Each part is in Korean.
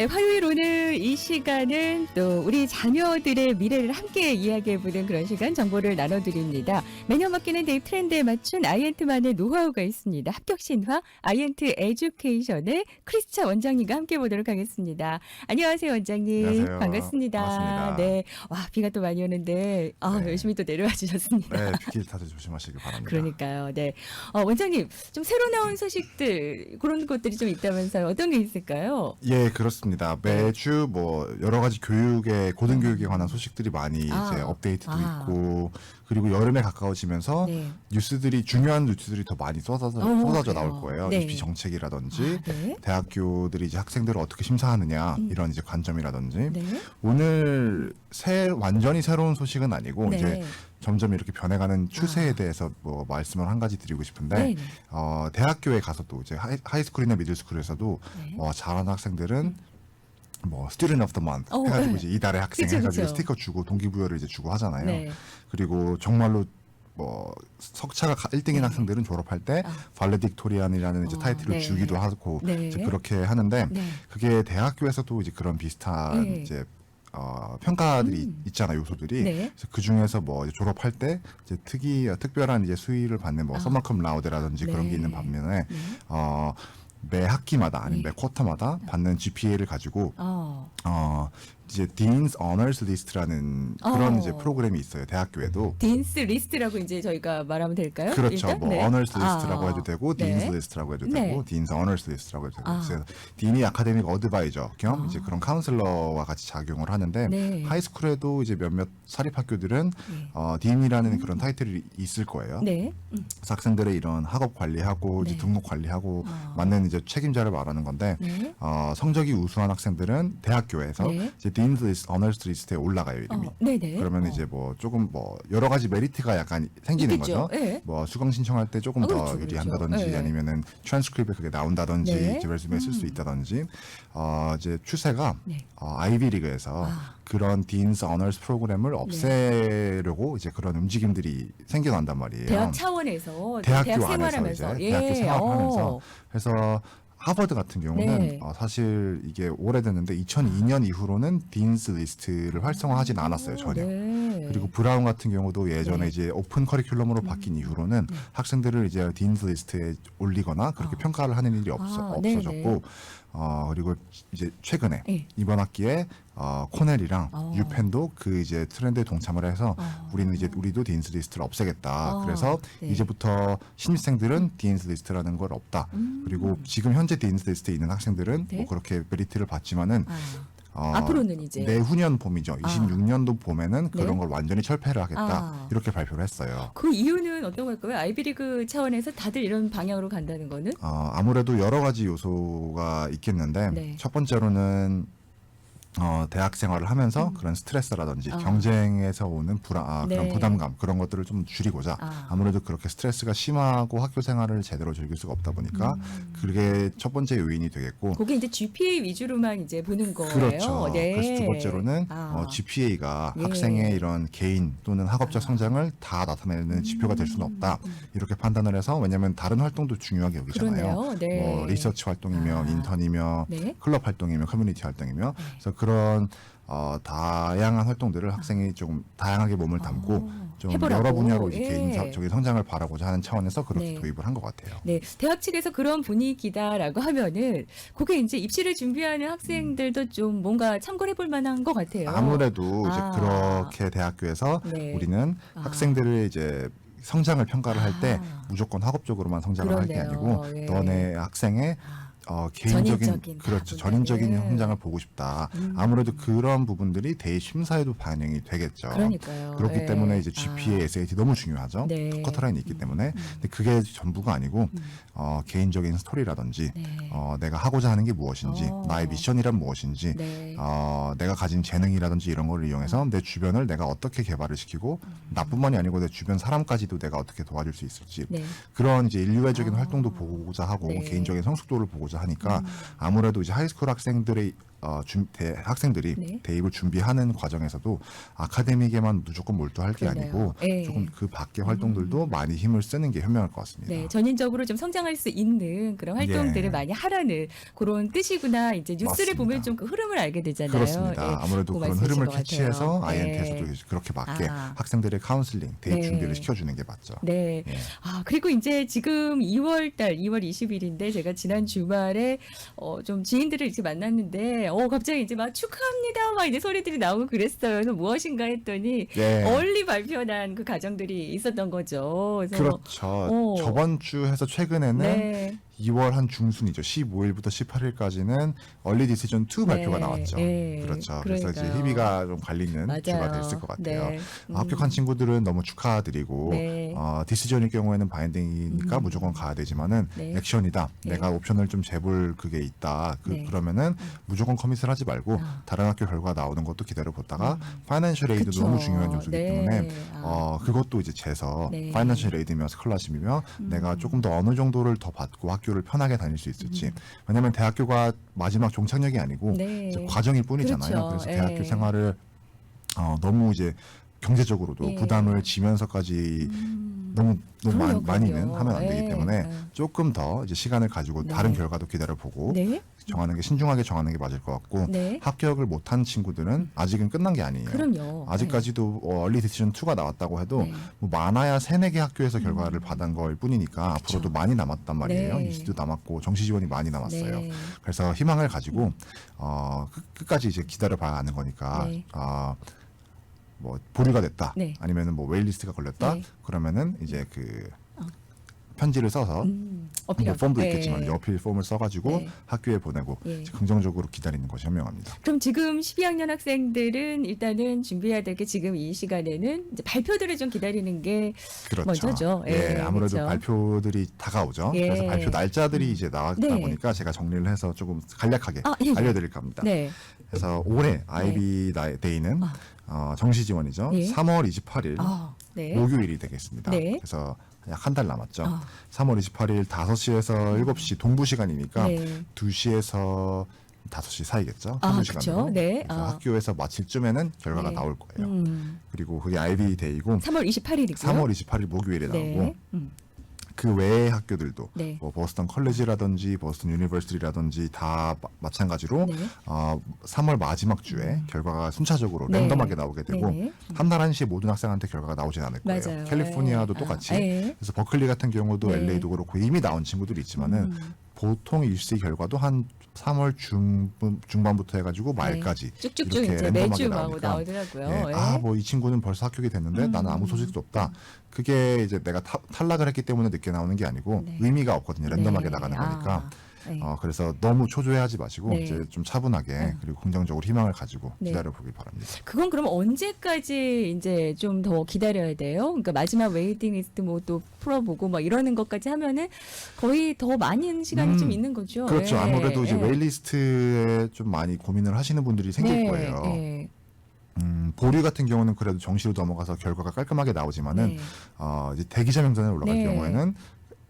네, 화요일 오늘 이 시간은 또 우리 자녀들의 미래를 함께 이야기해보는 그런 시간 정보를 나눠드립니다. 매년 바뀌는 데이 트렌드에 맞춘 아이엔트만의 노하우가 있습니다. 합격 신화 아이엔트 에듀케이션의 크리스차 원장님과 함께 보도록 하겠습니다. 안녕하세요, 원장님. 안녕하세요. 반갑습니다. 반갑습니다. 네, 와 비가 또 많이 오는데 아, 네. 열심히 또 내려와 주셨습니다. 네, 빗길 타도 조심하시길 바랍니다. 그러니까요. 네. 어, 원장님, 좀 새로 나온 소식들, 그런 것들이 좀 있다면서요. 어떤 게 있을까요? 예, 그렇습니다. 매주 뭐 여러 가지 교육에 고등 교육에 관한 소식들이 많이 아. 이제 업데이트도 아. 있고 그리고 여름에 가까워지면서 네. 뉴스들이 중요한 뉴스들이 더 많이 쏟아져 어, 쏟아져. 나올 거예요. 네. 입시 정책이라든지 아, 네. 대학교들이 이제 학생들을 어떻게 심사하느냐 음. 이런 이제 관점이라든지 네. 오늘 새 완전히 새로운 소식은 아니고 네. 이제 점점 이렇게 변해가는 추세에 대해서 뭐 말씀을 한 가지 드리고 싶은데 네. 네. 어, 대학교에 가서도 이제 하이, 하이 스쿨이나 미들스쿨에서도 네. 어, 잘하는 학생들은 뭐 스튜던트 오브 더 먼트 어, 해가지고 네. 이제 이달의 학생 그쵸, 해가지고 그쵸. 스티커 주고 동기부여를 이제 주고 하잖아요. 네. 그리고 정말로 뭐 석차가 1등인 네. 학생들은 졸업할 때 아. 발레딕토리안이라는 이제 어, 타이틀을 네. 주기도 하고 네. 이제 그렇게 하는데 네. 그게 대학교에서도 이제 그런 비슷한 네. 이제 어, 평가들이 음. 있잖아요 요소들이 네. 그래서 그 중에서 뭐 이제 졸업할 때 이제 특이 특별한 이제 수위를 받는 뭐 아. 서머컴 라우드라든지 그런 네. 게 있는 반면에 네. 어, 매 학기마다 아니면 네. 매 쿼터마다 받는 GPA를 가지고 어. 어 이제 Dean's Honors List라는 그런 어. 이제 프로그램이 있어요 대학교에도 딘스 리스트라고 이제 저희가 말하면 될까요? 그렇죠. 일단? 뭐 네. Honors 아. 해도 되고 네. Dean's List라고 해도 네. 되고 Dean's Honors List라고 해도 되고 아. 그래서 딘이 아카데믹 어드바이저 겸 아. 이제 그런 카운슬러와 같이 작용을 하는데 네. 하이스쿨에도 이제 몇몇 사립학교들은 네. 어, 딘이라는 그런 타이틀이 있을 거예요. 네. 음. 그래서 학생들의 이런 학업 관리하고 네. 이제 등록 관리하고 아. 맞는 이제 책임자를 말하는 건데 네. 어, 성적이 우수한 학생들은 대학교에서 네. 이제 딘스 리스트, 어너스 리스트에 올라가요 이름이. 어, 네네. 그러면 어. 이제 뭐 조금 뭐 여러 가지 메리트가 약간 생기는 있겠죠. 거죠. 네. 뭐 수강 신청할 때 조금 아, 더 그렇죠, 유리한다든지 그렇죠. 네. 아니면은 트랜스크립에 그게 나온다든지 네. 이제 레즈메에 쓸 수 있다든지 어 이제 추세가 네. 어, 아이비리그에서 아. 그런 딘스 어너스 프로그램을 없애려고 이제 그런 움직임들이 생겨난단 말이에요. 대학 차원에서 대학교 대학 안에서 생활하면서 이제 예. 대학교 생활하면서 어. 그래서 하버드 같은 경우는 네. 어, 사실 이게 오래됐는데 2002년 이후로는 딘스 리스트를 활성화하진 않았어요 전혀. 네. 그리고 브라운 같은 경우도 예전에 네. 음. 이제 오픈 커리큘럼으로 바뀐 이후로는 네. 학생들을 이제 딘스 리스트에 올리거나 그렇게 아. 평가를 하는 일이 없어, 아, 없어졌고. 어 그리고 이제 최근에 예. 이번 학기에 어 코넬이랑 어. 유펜도 그 이제 트렌드에 동참을 해서 어. 우리는 이제 우리도 딘스 리스트를 없애겠다. 어, 그래서 네. 이제부터 신입생들은 딘스 리스트라는 걸 없다. 음. 그리고 지금 현재 딘스 리스트에 있는 학생들은 네. 뭐 그렇게 메리트를 받지만은 아. 어, 앞으로는 이제 내후년 봄이죠. 아. 26년도 봄에는 그런 네. 걸 완전히 철폐를 하겠다. 아. 이렇게 발표를 했어요. 그 이유는 어떤 걸까요? 아이비리그 차원에서 다들 이런 방향으로 간다는 거는? 어, 아무래도 여러 가지 요소가 있겠는데 네. 첫 번째로는 어, 대학 생활을 하면서 음. 그런 스트레스라든지 아. 경쟁에서 오는 불안, 아, 그런 네. 부담감 그런 것들을 좀 줄이고자 아. 아무래도 그렇게 스트레스가 심하고 학교 생활을 제대로 즐길 수가 없다 보니까 음. 그게 첫 번째 요인이 되겠고 그게 이제 GPA 위주로만 이제 보는 거예요. 그렇죠. 네. 그래서 두 번째로는 아. 어, GPA가 예. 학생의 이런 개인 또는 학업적 아. 성장을 다 나타내는 지표가 될 수는 없다. 음. 이렇게 판단을 해서 왜냐하면 다른 활동도 중요하게 여기잖아요. 네. 뭐 리서치 활동이며 아. 인턴이며 네. 클럽 활동이며 커뮤니티 활동이며 네. 그래서 그런 어, 다양한 활동들을 학생이 조금 다양하게 몸을 담고 어, 좀 해보라고. 여러 분야로 이제 예. 개인적인 성장을 바라고자 하는 차원에서 그렇게 네. 도입을 한 것 같아요. 네, 대학 측에서 그런 분위기다라고 하면은 그게 이제 입시를 준비하는 학생들도 좀 뭔가 참고해 볼 만한 것 같아요. 아무래도 아. 이제 그렇게 대학교에서 네. 우리는 아. 학생들을 이제 성장을 평가를 할 때 아. 무조건 학업적으로만 성장을 할 게 그러네요. 아니고 예. 너네 학생의 아, 어, 개인적인 전인적인 그렇죠. 전인적인 예. 성장을 보고 싶다. 음. 아무래도 그런 부분들이 대입 심사에도 반영이 되겠죠. 그러니까요. 그렇기 예. 때문에 이제 GPA, SAT 너무 중요하죠. 네. 커터라인이 있기 때문에. 근데 그게 전부가 아니고 음. 어, 개인적인 스토리라든지 네. 어, 내가 하고자 하는 게 무엇인지 어. 나의 미션이란 무엇인지 네. 어, 내가 가진 재능이라든지 이런 걸 이용해서 내 주변을 내가 어떻게 개발을 시키고 음. 나뿐만이 아니고 내 주변 사람까지도 내가 어떻게 도와줄 수 있을지 네. 그런 이제 인류애적인 아. 활동도 보고자 하고 네. 개인적인 성숙도를 보고 자 하니까 음. 아무래도 이제 하이스쿨 학생들의 어, 준, 대, 학생들이 네. 대입을 준비하는 과정에서도 아카데믹에만 무조건 몰두할 게 그러네요. 아니고 예. 조금 그 밖의 활동들도 많이 힘을 쓰는 게 현명할 것 같습니다. 네, 전인적으로 좀 성장할 수 있는 그런 활동들을 예. 많이 하라는 그런 뜻이구나. 이제 뉴스를 맞습니다. 보면 좀 그 흐름을 알게 되잖아요. 그렇습니다. 예. 아무래도 그런 흐름을 것 캐치해서 예. 그렇게 맞게 아. 학생들의 카운슬링, 대입 네. 준비를 시켜주는 게 맞죠. 네. 예. 아, 그리고 이제 지금 2월 달, 2월 20일인데 제가 지난 주말에 어, 좀 지인들을 이렇게 만났는데 어, 갑자기 이제 막 축하합니다. 막 이제 소리들이 나오고 그랬어요. 그래서 무엇인가 했더니 예. 얼리 발표난 그 가정들이 있었던 거죠. 그래서 그렇죠. 어. 저번 주 해서 최근에는 네. 2월 한 중순이죠. 15일부터 18일까지는 얼리 디시전 2 발표가 네, 나왔죠. 네, 그렇죠. 그래서 이제 그러니까요. 희비가 좀 갈리는 맞아요. 주가 됐을 것 같아요. 네. 음. 합격한 친구들은 너무 축하드리고 네. 어, 디시전일 경우에는 바인딩이니까 음. 무조건 가야 되지만은 네. 액션이다. 네. 내가 옵션을 좀 재볼 그게 있다. 그, 네. 그러면은 무조건 커밋을 하지 말고 아. 다른 학교 결과 나오는 것도 기다려 보다가 음. 파이낸셜 에이드 그쵸. 너무 중요한 요소이기 네. 때문에 아. 어, 그것도 이제 재서 네. 파이낸셜 에이드며 스컬러십이며 내가 조금 더 어느 정도를 더 받고 학교 를 편하게 다닐 수 있을지 음. 왜냐면 대학교가 마지막 종착역이 아니고 네. 과정일 뿐이잖아요. 그렇죠. 그래서 예. 대학교 생활을 어, 너무 이제 경제적으로도 예. 부담을 지면서까지 음. 너무 너무 그럼요, 많, 많이는 그럼요. 하면 안 되기 예. 때문에 예. 조금 더 이제 시간을 가지고 네. 다른 결과도 기다려 보고 네. 정하는 게 신중하게 정하는 게 맞을 것 같고 네. 합격을 못한 친구들은 아직은 끝난 게 아니에요. 그럼요. 아직까지도 어, 얼리 디시전 2가 나왔다고 해도 네. 뭐 많아야 세네 개 학교에서 결과를 받은 거일 뿐이니까 앞으로도 많이 남았단 말이에요. 네. 뉴스도 남았고 정시 지원이 많이 남았어요. 네. 그래서 희망을 가지고 어, 끝, 까지 이제 기다려 봐야 하는 거니까 네. 어, 뭐 보류가 됐다 네. 아니면은 뭐 웨일리스트가 걸렸다 네. 그러면은 이제 그 어. 편지를 써서 음, 뭐 어필하고. 폼도 네. 있겠지만 어필 폼을 써가지고 네. 학교에 보내고 예. 긍정적으로 기다리는 것이 현명합니다. 그럼 지금 12학년 학생들은 일단은 준비해야 될 게 지금 이 시간에는 이제 발표들을 좀 기다리는 게 그렇죠. 먼저죠. 예, 예, 아무래도 그렇죠. 발표들이 다가오죠. 예. 그래서 발표 날짜들이 이제 나왔다 네. 보니까 제가 정리를 해서 조금 간략하게 아, 예, 예. 알려드릴까 합니다. 네. 그래서 올해 아이비 나이 데이는 아. 어, 정시 지원이죠. 예. 3월 28일 아, 네. 목요일이 되겠습니다. 네. 그래서 약 한 달 남았죠. 아. 3월 28일 5시에서 7시 동부 시간이니까 네. 2시에서 5시 사이겠죠. 아, 한두. 시간으로. 네. 그래서 아. 학교에서 마칠 쯤에는 결과가 네. 나올 거예요. 음. 그리고 그게 아이비 데이고 3월 28일이고요. 3월 28일 목요일에 나오고 네. 음. 그 외의 학교들도 네. 뭐 버스턴 컬리지라든지 버스턴 유니버시티라든지 다 마, 마찬가지로 네. 어, 3월 마지막 주에 결과가 순차적으로 네. 랜덤하게 나오게 되고 네네. 한달 한시에 모든 학생한테 결과가 나오진 않을 거예요. 맞아요. 캘리포니아도 예. 똑같이. 아, 예. 그래서 버클리 같은 경우도 네. LA도 그렇고 이미 나온 친구들이 있지만은 음. 보통 일시 결과도 한 3월 중분 중반부터 해가지고 말까지 쭉쭉쭉 이렇게 매주 나오더라고요. 예, 예. 아뭐 이 친구는 벌써 합격이 됐는데 음. 나는 아무 소식도 없다. 그게 이제 내가 타- 탈락을 했기 때문에 늦게 나오는 게 아니고 네. 의미가 없거든요. 랜덤하게 네. 나가는 아, 거니까. 네. 어, 그래서 너무 초조해하지 마시고 네. 이제 좀 차분하게 음. 그리고 긍정적으로 희망을 가지고 네. 기다려 보길 바랍니다. 그건 그럼 언제까지 이제 좀 더 기다려야 돼요? 그러니까 마지막 웨이팅 리스트 뭐 또 풀어보고 막 이러는 것까지 하면은 거의 더 많은 시간이 음, 좀 있는 거죠. 그렇죠. 예, 아무래도 이제 예. 웨일리스트에 좀 많이 고민을 하시는 분들이 생길 네, 거예요. 예. 음, 보류 같은 경우는 그래도 정시로 넘어가서 결과가 깔끔하게 나오지만은 네. 어, 이제 대기자 명단에 올라갈 네. 경우에는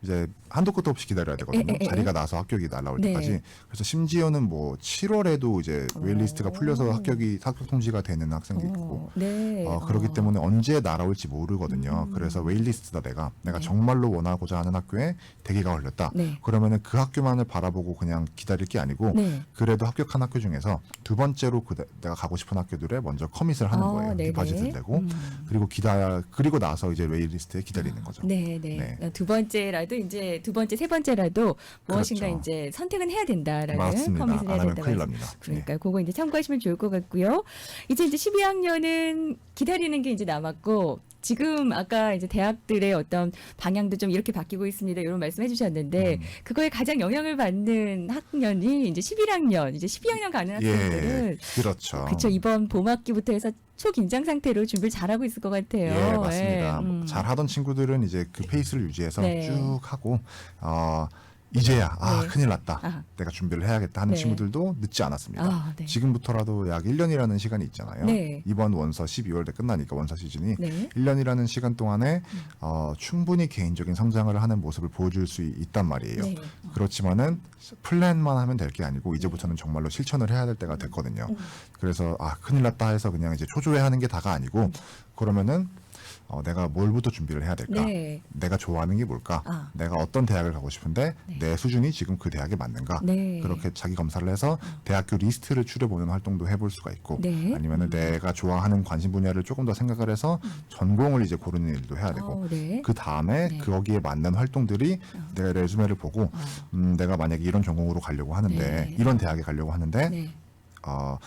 이제 한도 끝도 없이 기다려야 되거든요. 에, 에, 에, 자리가 나서 합격이 날라올 네. 때까지. 그래서 심지어는 뭐 7월에도 이제 웨일리스트가 오. 풀려서 합격이 합격 통지가 되는 학생도 있고. 어, 네. 어, 그렇기 어. 때문에 언제 날아올지 모르거든요. 음. 그래서 웨일리스트다 내가 내가 네. 정말로 원하고자 하는 학교에 대기가 걸렸다. 네. 그러면은 그 학교만을 바라보고 그냥 기다릴 게 아니고 네. 그래도 합격한 학교 중에서 두 번째로 그 내가 가고 싶은 학교들에 먼저 커밋을 하는 아, 거예요. 디파짓을 내고 음. 그리고 기다 그리고 나서 이제 웨일리스트에 기다리는 거죠. 네, 네. 네. 두 번째라도 이제 두 번째, 세 번째라도 무엇인가 그렇죠. 이제 선택은 해야 된다라는 맞습니다. 커밋을 해야 된다고 큰일 납니다. 네. 그러니까 그거 이제 참고하시면 좋을 것 같고요. 이제 이제 12학년은 기다리는 게 이제 남았고 지금 아까 이제 대학들의 어떤 방향도 좀 이렇게 바뀌고 있습니다. 이런 말씀 해 주셨는데 음. 그거에 가장 영향을 받는 학년이 이제 11학년, 이제 12학년 가는 학생들은 예, 그렇죠. 그렇죠 이번 봄 학기부터 해서 초긴장 상태로 준비를 잘하고 있을 것 같아요. 예, 맞습니다. 예, 음. 잘 하던 친구들은 이제 그 페이스를 유지해서 네. 쭉 하고 어 이제야 아 네. 큰일 났다. 아, 내가 준비를 해야겠다 하는 네. 친구들도 늦지 않았습니다. 아, 네. 지금부터라도 약 1년이라는 시간이 있잖아요. 네. 이번 원서 12월에 끝나니까 원서 시즌이 네. 1년이라는 시간 동안에 어, 충분히 개인적인 성장을 하는 모습을 보여줄 수 있단 말이에요. 네. 그렇지만은 플랜만 하면 될 게 아니고 이제부터는 정말로 실천을 해야 될 때가 됐거든요. 음. 그래서 아 큰일 났다 해서 그냥 이제 초조해하는 게 다가 아니고 음. 그러면은 어, 내가 뭘부터 준비를 해야 될까? 네. 내가 좋아하는 게 뭘까? 아. 내가 어떤 대학을 가고 싶은데 네. 내 수준이 지금 그 대학에 맞는가? 네. 그렇게 자기 검사를 해서 대학교 리스트를 추려보는 활동도 해볼 수가 있고 네. 아니면 은 내가 좋아하는 관심 분야를 조금 더 생각을 해서 전공을 이제 고르는 일도 해야 되고 어, 네. 그 다음에 네. 거기에 맞는 활동들이 어. 내가 레즈메를 보고 어, 음, 내가 만약에 이런 전공으로 가려고 하는데 네. 이런 대학에 가려고 하는데 네. 어,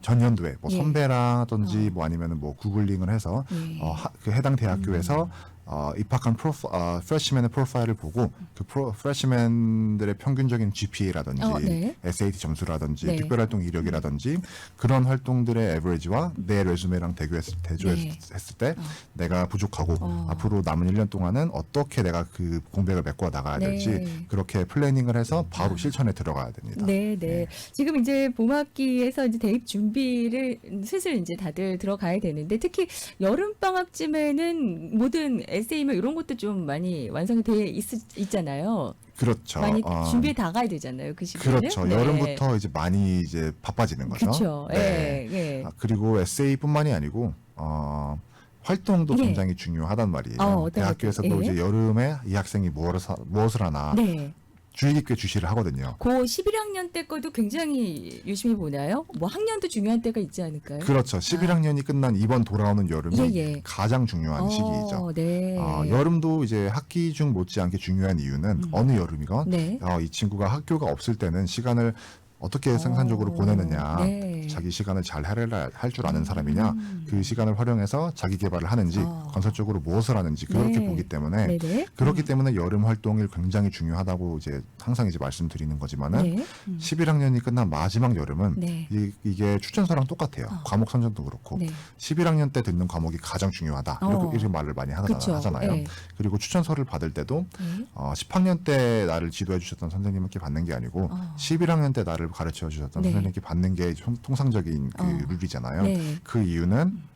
전년도에 뭐 예. 선배라든지 어. 뭐 아니면은 뭐 구글링을 해서 네. 어, 하- 그 해당 대학교에서 음. 어, 입학한 프로파, 어, 프레시맨의 프로파일을 보고 그 프로, 프레시맨들의 평균적인 GPA라든지 어, 네. SAT 점수라든지 네. 특별활동 이력이라든지 그런 활동들의 에버리지와 내 레주메랑 대조했을, 대조했을 때 어. 내가 부족하고 어. 앞으로 남은 1년 동안은 어떻게 내가 그 공백을 메꿔 나가야 네. 될지 그렇게 플래닝을 해서 바로 실천에 들어가야 됩니다. 네, 네. 지금 이제 봄학기에서 이제 대입 준비를 슬슬 이제 다들 들어가야 되는데 특히 여름 방학쯤에는 모든 에세이며 이런 것도 좀 많이 완성이 돼 있, 있잖아요. 그렇죠. 많이 어, 준비해 나가야 되잖아요. 그 시기는. 그렇죠. 네. 여름부터 이제 많이 이제 바빠지는 거죠. 그렇죠. 네. 예, 예. 아, 그리고 에세이뿐만이 아니고 어, 활동도 예. 굉장히 중요하단 말이에요. 어, 어떤 대학교에서도 것들? 예. 이제 여름에 이 학생이 무엇을, 사- 무엇을 하나 네. 주의 깊게 주시를 하거든요. 고 11학년 때 거도 굉장히 유심히 보나요? 뭐 학년도 중요한 때가 있지 않을까요? 그렇죠. 11학년이 끝난 이번 돌아오는 여름이 예, 예. 가장 중요한 어, 시기이죠. 네. 어, 여름도 이제 학기 중 못지않게 중요한 이유는 음. 어느 여름이건 네. 어, 이 친구가 학교가 없을 때는 시간을 어떻게 어, 생산적으로 보내느냐, 네. 자기 시간을 잘 할 줄 아는 사람이냐, 음. 그 시간을 활용해서 자기 개발을 하는지, 어. 건설적으로 무엇을 하는지 그렇게 네. 보기 때문에 네네. 그렇기 때문에 여름 활동이 굉장히 중요하다고 이제 항상 이제 말씀드리는 거지만은 네. 음. 11학년이 끝난 마지막 여름은 네. 이, 이게 추천서랑 똑같아요. 어. 과목 선정도 그렇고 네. 11학년 때 듣는 과목이 가장 중요하다 어. 이렇게, 이렇게 말을 많이 하잖아, 그쵸. 하잖아요. 네. 그리고 추천서를 받을 때도 네. 어, 10학년 때 나를 지도해 주셨던 선생님께 받는 게 아니고 어. 11학년 때 나를 가르쳐 주셨던 네. 선생님께 받는 게 통- 통상적인 그 어. 룰이잖아요. 네. 그 이유는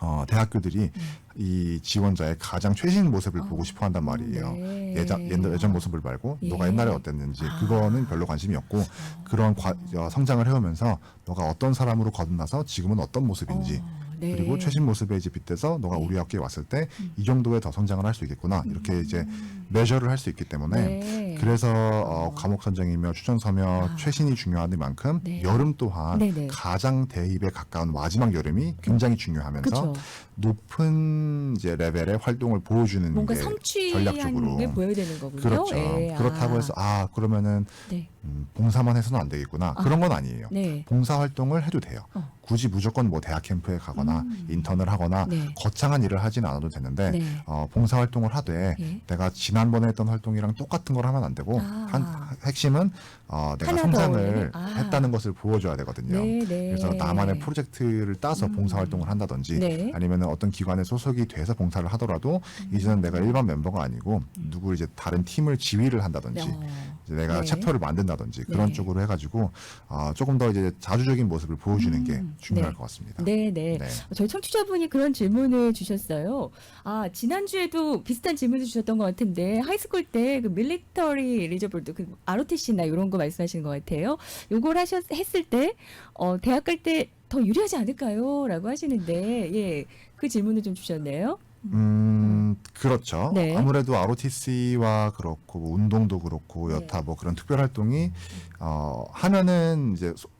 어, 대학교들이 이 지원자의 가장 최신 모습을 어. 보고 싶어 한단 말이에요. 네. 예전, 예전, 예전 모습을 말고 예. 너가 옛날에 어땠는지 아. 그거는 별로 관심이 없고 그런 과- 어, 성장을 해오면서 너가 어떤 사람으로 거듭나서 지금은 어떤 모습인지 어, 네. 그리고 최신 모습에 이제 빗대서 너가 네. 우리 학교에 왔을 때 음. 이 정도의 더 성장을 할 수 있겠구나 이렇게 이제 메저를 할 수 있기 때문에 네. 그래서 어, 과목 선정이며 추천 서며 아. 최신이 중요한 만큼 네. 여름 또한 네네. 가장 대입에 가까운 마지막 여름이 굉장히 중요하면서 그렇죠. 높은 이제 레벨의 활동을 보여주는 뭔가 게 성취한 전략적으로. 게 보여야 되는 거군요. 그렇죠. 예, 그렇다고 아. 해서 아 그러면은 네. 음, 봉사만 해서는 안 되겠구나 아. 그런 건 아니에요. 네. 봉사 활동을 해도 돼요. 어. 굳이 무조건 뭐 대학 캠프에 가거나 음. 인턴을 하거나 네. 거창한 일을 하진 않아도 되는데 네. 어, 봉사 활동을 하되 예. 내가 지난번에 했던 활동이랑 똑같은 걸 하면 안 되고 아. 한, 핵심은 어, 내가 하나 더 성장을? 아. 했다는 것을 보여줘야 되거든요. 네, 네. 그래서 나만의 프로젝트를 따서 음. 봉사 활동을 한다든지 네. 아니면 어떤 기관에 소속이 돼서 봉사를 하더라도 음. 이제는 내가 일반 멤버가 아니고 누구 이제 다른 팀을 지휘를 한다든지 어. 이제 내가 네. 챕터를 만든다든지 그런 네. 쪽으로 해가지고 어, 조금 더 이제 자주적인 모습을 보여주는 게 음. 중요할 네. 것 같습니다. 네, 네. 네. 저희 청취자분이 그런 질문을 주셨어요. 아, 지난주에도 비슷한 질문을 주셨던 것 같은데, 하이스쿨 때 그 밀리터리 리저볼드, 그 ROTC나 이런 거 말씀하시는 것 같아요. 요걸 하셨, 했을 때, 어, 대학 갈 때 더 유리하지 않을까요? 라고 하시는데, 예, 그 질문을 좀 주셨네요. 음, 그렇죠. 네. 아무래도 ROTC와 그렇고 뭐 운동도 그렇고 여타 네. 뭐 그런 특별 활동이 어 하면은 이제 소-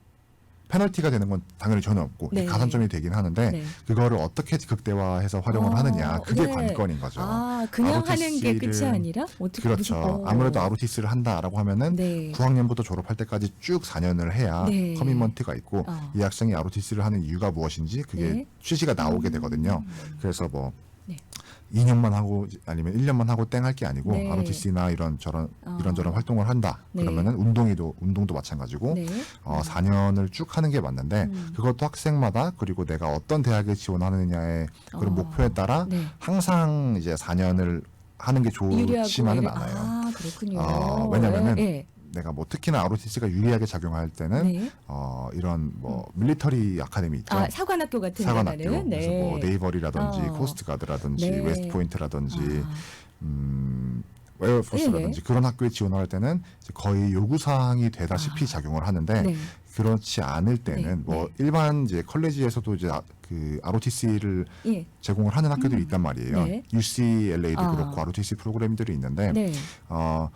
페널티가 되는 건 당연히 전혀 없고 네. 가산점이 되긴 하는데 네. 그거를 어떻게 극대화해서 활용을 어, 하느냐 그게 네. 관건인 거죠. 아, 그냥 하는 게 끝이 아니라? 어떻게 그렇죠. 무슨- 어. 아무래도 ROTC를 한다라고 하면은 네. 9학년부터 졸업할 때까지 쭉 4년을 해야 네. 커미먼트가 있고 어. 이 학생이 ROTC를 하는 이유가 무엇인지 그게 네. 취지가 나오게 되거든요. 음. 그래서 뭐 네. 2년만 하고 아니면 1년만 하고 땡 할 게 아니고 네. ROTC나 이런 저런 어. 이런저런 활동을 한다. 네. 그러면은 운동이도 운동도 마찬가지고 네. 어 4년을 쭉 하는 게 맞는데 음. 그것도 학생마다 그리고 내가 어떤 대학에 지원하느냐의 그런 어. 목표에 따라 네. 항상 이제 4년을 하는 게 좋지만은 않아요. 아, 그렇군요. 어, 왜냐면은 예. 내가 뭐 특히나 ROTC가 유리하게 작용할 때는 네. 어, 이런 뭐 밀리터리 아카데미 있죠. 아, 사관학교 같은 사관학교 데는 그래서 뭐 네. 네이버리라든지 어. 코스트가드라든지 네. 웨스트포인트라든지 아, 음, 웨어포스라든지 그런 학교에 지원할 때는 거의 요구 사항이 되다시피 아. 작용을 하는데 네. 그렇지 않을 때는 네, 뭐 네. 일반 이제 컬리지에서도 이제 아- 그 ROTC를 예. 제공을 하는 학교들이 음. 있단 말이에요. 네. UCLA도 아. 그렇고 ROTC 프로그램들이 있는데 네. 어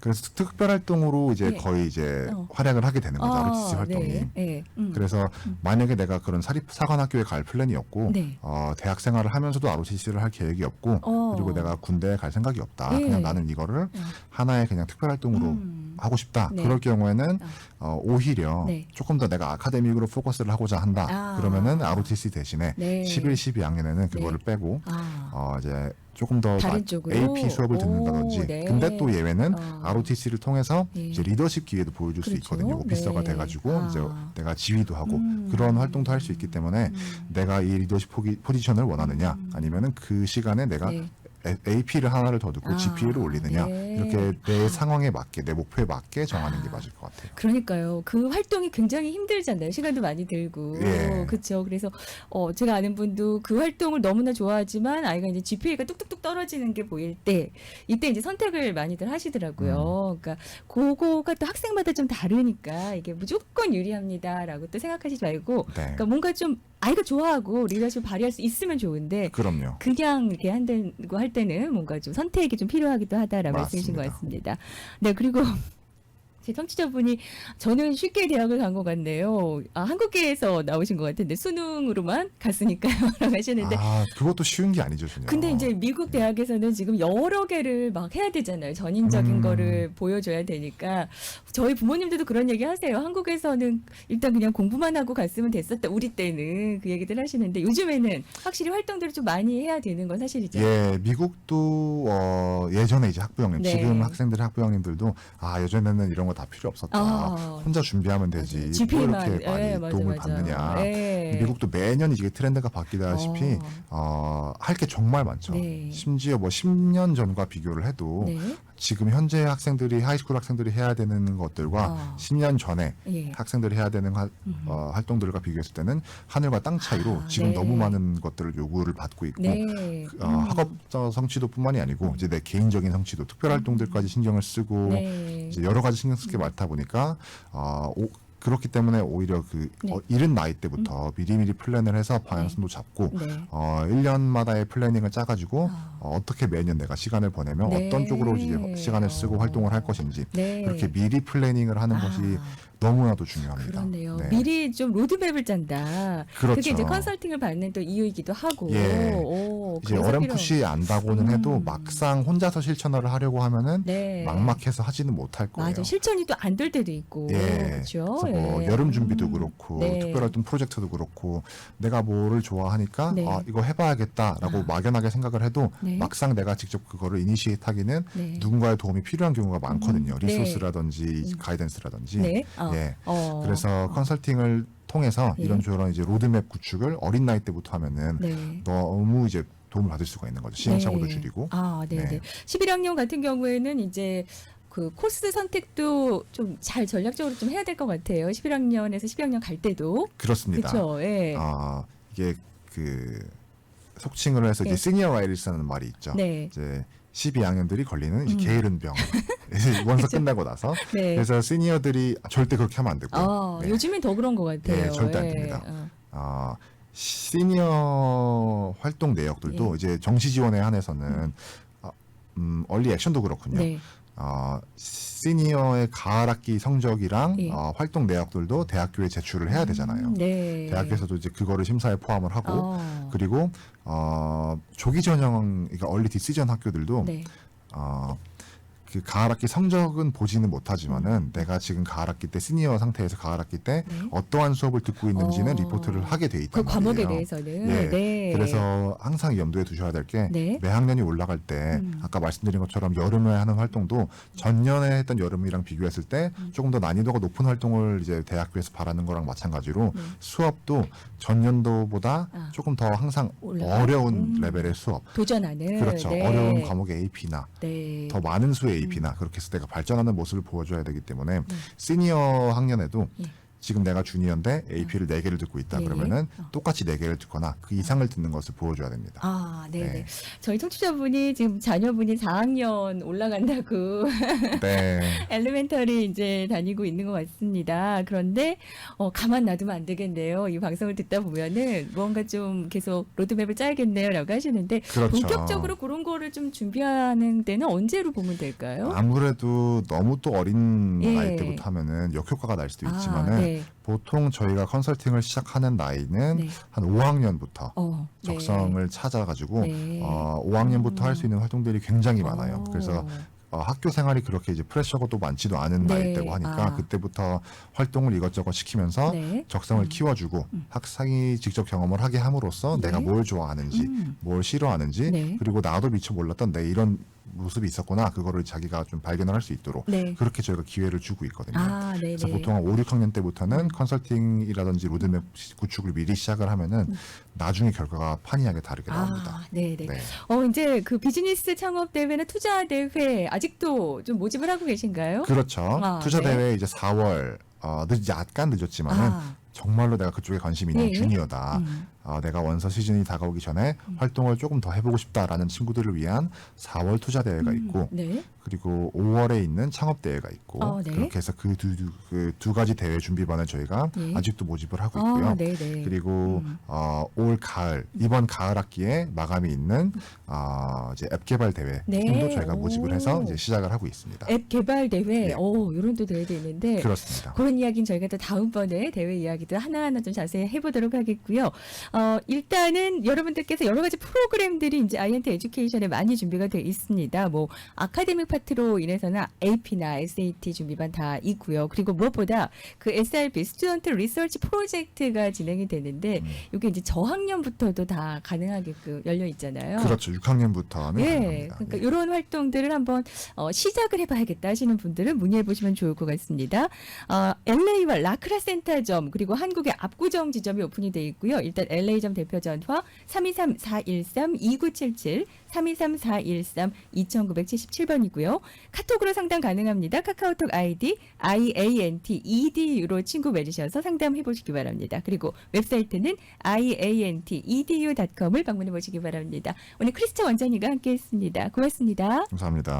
그래서 특별 활동으로 이제 네. 거의 이제 어. 활약을 하게 되는 거죠. ROTC 활동이. 네. 네. 음. 그래서 음. 만약에 내가 그런 사립 사관학교에 갈 플랜이었고 네. 어, 대학 생활을 하면서도 ROTC를 할 계획이 없고 어. 그리고 내가 군대에 갈 생각이 없다. 예. 그냥 나는 이거를 하나의 그냥 특별 활동으로 음. 하고 싶다. 네. 그럴 경우에는 어, 오히려 네. 조금 더 내가 아카데믹으로 포커스를 하고자 한다. 아. 그러면은 ROTC 대신에 네. 11, 12학년에는 그거를 빼고 아. 어, 이제 조금 더 다른 나- 쪽으로? AP 수업을 오, 듣는다든지. 네. 근데 또 예외는 어. ROTC를 통해서 예. 이제 리더십 기회도 보여줄 수 그렇죠. 있거든요. 오피서가 네. 돼가지고 아. 이제 내가 지휘도 하고 음. 그런 활동도 할 수 있기 때문에 음. 내가 이 리더십 포기, 포지션을 원하느냐 음. 아니면은 그 시간에 내가 네. AP를 하나를 더 듣고 아, GPA를 올리느냐 네. 이렇게 내 상황에 맞게 내 목표에 맞게 정하는 게 아. 맞을 것 같아요. 그러니까요. 그 활동이 굉장히 힘들잖아요. 시간도 많이 들고. 예. 그렇죠. 그래서 어 제가 아는 분도 그 활동을 너무나 좋아하지만 아이가 이제 GPA가 뚝뚝뚝 떨어지는 게 보일 때 이때 이제 선택을 많이들 하시더라고요. 그러니까 그거가 또 학생마다 좀 다르니까 이게 무조건 유리합니다라고 또 생각하시지 말고 네, 그러니까 뭔가 좀 아이가 좋아하고 리더십 발휘할 수 있으면 좋은데 그럼요. 그냥 이렇게 한다고 할 때는 뭔가 좀 선택이 좀 필요하기도 하다라는 말씀이신 것. 같습니다. 네, 그리고 제 청취자분이 저는 쉽게 대학을 간 것 같네요. 아, 한국계에서 나오신 것 같은데 수능으로만 갔으니까요. 라고 하시는데 아 그것도 쉬운 게 아니죠, 전혀. 근데 이제 미국 대학에서는 지금 여러 개를 막 해야 되잖아요. 전인적인 음. 거를 보여줘야 되니까 저희 부모님들도 그런 얘기 하세요. 한국에서는 일단 그냥 공부만 하고 갔으면 됐었다. 우리 때는 그 얘기들 하시는데 요즘에는 확실히 활동들을 좀 많이 해야 되는 건 사실이죠. 예, 미국도 어, 예전에 이제 학부형님, 네. 지금 학생들 학부형님들도 아 예전에는 이런 거다 필요 없었다. 아. 혼자 준비하면 되지. 뭐 이렇게 많이 예, 맞아, 도움을 맞아. 받느냐. 예. 미국도 매년 이게 트렌드가 바뀌다시피 어. 어, 할게 정말 많죠. 네. 심지어 뭐 10년 전과 비교를 해도 네. 지금 현재 학생들이 하이스쿨 학생들이 해야 되는 것들과 어. 10년 전에 예. 학생들이 해야 되는 화- 음. 어, 활동들과 비교했을 때는 하늘과 땅 차이로 아, 지금 네. 너무 많은 것들을 요구를 받고 있고 네. 어, 음. 학업적 성취도뿐만이 아니고 이제 내 개인적인 성취도, 특별 활동들까지 신경을 쓰고 네. 이제 여러 가지 신경 쓸 게 많다 보니까 어, 오- 그렇기 때문에 오히려 그 네. 어, 이른 나이 때부터 미리미리 플랜을 해서 방향성도 잡고 네. 어, 1년마다의 플래닝을 짜 가지고 아. 어, 어떻게 매년 내가 시간을 보내면 네. 어떤 쪽으로 이제 시간을 쓰고 어. 활동을 할 것인지 네. 그렇게 미리 플래닝을 하는 아, 것이 너무나도 중요합니다. 그렇네요. 네. 미리 좀 로드맵을 짠다. 그렇죠. 그게 이제 컨설팅을 받는 또 이유이기도 하고. 예. 오, 이제 어렴풋이 안다고는 해도 음. 막상 혼자서 실천을 하려고 하면은 네. 막막해서 하지는 못할 거예요. 맞아. 실천이 또 안 될 때도 있고. 예. 그렇죠. 뭐 예. 여름 준비도 음. 그렇고 네. 특별활동 프로젝트도 그렇고 내가 뭐를 좋아하니까 네. 아, 이거 해봐야겠다라고 아. 막연하게 생각을 해도 네. 막상 내가 직접 그거를 이니시에이트하기는 네. 누군가의 도움이 필요한 경우가 많거든요. 음. 네. 리소스라든지 음. 가이던스라든지. 네. 어. 예. 어. 그래서 어. 컨설팅을 통해서 예. 이런 저런 이제 로드맵 구축을 어린 나이 때부터 하면은 네. 너무 이제 도움을 받을 수가 있는 거죠. 시행착오도 네. 줄이고. 아, 네, 네. 네. 11학년 같은 경우에는 이제 그 코스 선택도 좀 잘 전략적으로 좀 해야 될 것 같아요. 11학년에서 12학년 갈 때도. 그렇습니다. 그렇죠. 예. 아, 이게 그 속칭을 해서 이제 예. 시니어 와이리스라는 말이 있죠. 네. 이제 12학년들이 걸리는 이제 음. 게으른 병. 원서 끝나고 나서 네. 그래서 시니어들이 절대 그렇게 하면 안 되고요. 아, 네. 요즘엔 더 그런 것 같아요. 네, 절대 안 예. 됩니다. 어. 아, 시니어 활동 내역들도 예. 이제 정시 지원에 한해서는 아, 음, 얼리 액션도 그렇군요. 네. 어, 시니어의 가을 학기 성적이랑 예. 어, 활동 내역들도 대학교에 제출을 해야 되잖아요. 음, 네. 대학에서도 이제 그거를 심사에 포함을 하고 어. 그리고 어, 조기 전형 그러니까 얼리 디시전 학교들도 네. 어, 그 가을학기 성적은 보지는 못하지만은 내가 지금 가을학기 때 시니어 상태에서 가을학기 때 네. 어떠한 수업을 듣고 있는지는 어. 리포트를 하게 돼그 있단 과목에 말이에요. 대해서는 예. 네. 그래서 항상 염두에 두셔야 될 게 네. 매학년이 올라갈 때 음. 아까 말씀드린 것처럼 여름에 하는 활동도 전년에 했던 여름이랑 비교했을 때 음. 조금 더 난이도가 높은 활동을 이제 대학교에서 바라는 거랑 마찬가지로 네. 수업도 전년도보다 아. 조금 더 항상 올라가? 어려운 음. 레벨의 수업 도전하는 그렇죠 네. 어려운 과목의 AP나 네. 더 많은 수의 AP나 그렇게 해서 내가 발전하는 모습을 보여줘야 되기 때문에 네. 시니어 학년에도 예. 지금 내가 주니어인데 AP를 네 개를 듣고 있다 예. 그러면은 어. 똑같이 네 개를 듣거나 그 이상을 듣는 것을 보여줘야 됩니다. 아, 네, 네. 네. 저희 청취자분이 지금 자녀분이 4학년 올라간다고 네. 엘리멘터리 이제 다니고 있는 것 같습니다. 그런데 어, 가만 놔두면 안 되겠네요. 이 방송을 듣다 보면은 무언가 좀 계속 로드맵을 짜야겠네요라고 하시는데 그렇죠. 본격적으로 그런 거를 좀 준비하는 데는 언제로 보면 될까요? 아무래도 너무 또 어린 예. 나이 때부터 하면은 역효과가 날 수도 아, 있지만은 네. 보통 저희가 컨설팅을 시작하는 나이는 네. 한 5학년부터 어, 네. 적성을 찾아가지고 네. 어, 5학년부터 음. 할수 있는 활동들이 굉장히 많아요. 어. 그래서 어, 학교 생활이 그렇게 이제 프레셔가 또 많지도 않은 네. 나이 때고 하니까 아. 그때부터 활동을 이것저것 시키면서 네. 적성을 음. 키워주고 음. 학생이 직접 경험을 하게 함으로써 네. 내가 뭘 좋아하는지 음. 뭘 싫어하는지 네. 그리고 나도 미처 몰랐던 내 이런 모습이 있었구나 그거를 자기가 좀 발견을 할 수 있도록 네. 그렇게 저희가 기회를 주고 있거든요. 아, 네, 그래서 네. 보통 한 5, 6학년 때부터는 음. 컨설팅이라든지 로드맵 구축을 미리 시작을 하면은 음. 나중에 결과가 판이하게 다르게 나옵니다. 아, 네, 네. 네. 어, 이제 그 비즈니스 창업 대회나 투자 대회 아직도 좀 모집을 하고 계신가요? 그렇죠. 아, 투자 네. 대회 이제 4월 어, 늦 약간 늦었지만은 아, 정말로 내가 그쪽에 관심이 있는 예. 주니어다. 음. 어, 내가 원서 시즌이 다가오기 전에 음. 활동을 조금 더 해보고 싶다라는 친구들을 위한 4월 투자 대회가 음, 있고 네. 그리고 5월에 있는 창업 대회가 있고 어, 네. 그렇게 해서 그두그두 가지 대회 준비반을 저희가 예. 아직도 모집을 하고 있고요. 아, 네, 네. 그리고 음. 어, 올 가을 이번 가을 학기에 마감이 있는 어, 이제 앱 개발 대회 네. 도 저희가 모집을 해서 오. 이제 시작을 하고 있습니다. 앱 개발 대회, 예. 오, 이런 또 대회도 있는데 그렇습니다. 그런 이야기는 저희가 또 다음번에 대회 이야기도 하나하나 좀 자세히 해보도록 하겠고요. 어, 일단은 여러분들께서 여러 가지 프로그램들이 이제 아이엔트 에듀케이션에 많이 준비가 돼 있습니다. 뭐 아카데믹 파트로 인해서는 AP나 SAT 준비반 다 있고요. 그리고 무엇보다 그 SRP 스튜던트 리서치 프로젝트가 진행이 되는데 음. 이게 이제 저학년부터도 다 가능하게끔 열려 있잖아요. 그렇죠. 6학년부터는 예, 가능합니다. 그러니까 예. 이런 활동들을 한번 어, 시작을 해봐야겠다 하시는 분들은 문의해 보시면 좋을 것 같습니다. 어, LA와 라크라 센터점 그리고 한국의 압구정 지점이 오픈이 돼 있고요. 일단 LA 점 대표 전화 323-413-2977, 323-413-2977번이고요. 카톡으로 상담 가능합니다. 카카오톡 아이디 iant edu로 친구 맺으셔서 상담해 보시기 바랍니다. 그리고 웹사이트는 iant edu.com을 방문해 보시기 바랍니다. 오늘 크리스찬 원장님과 함께했습니다. 고맙습니다. 감사합니다.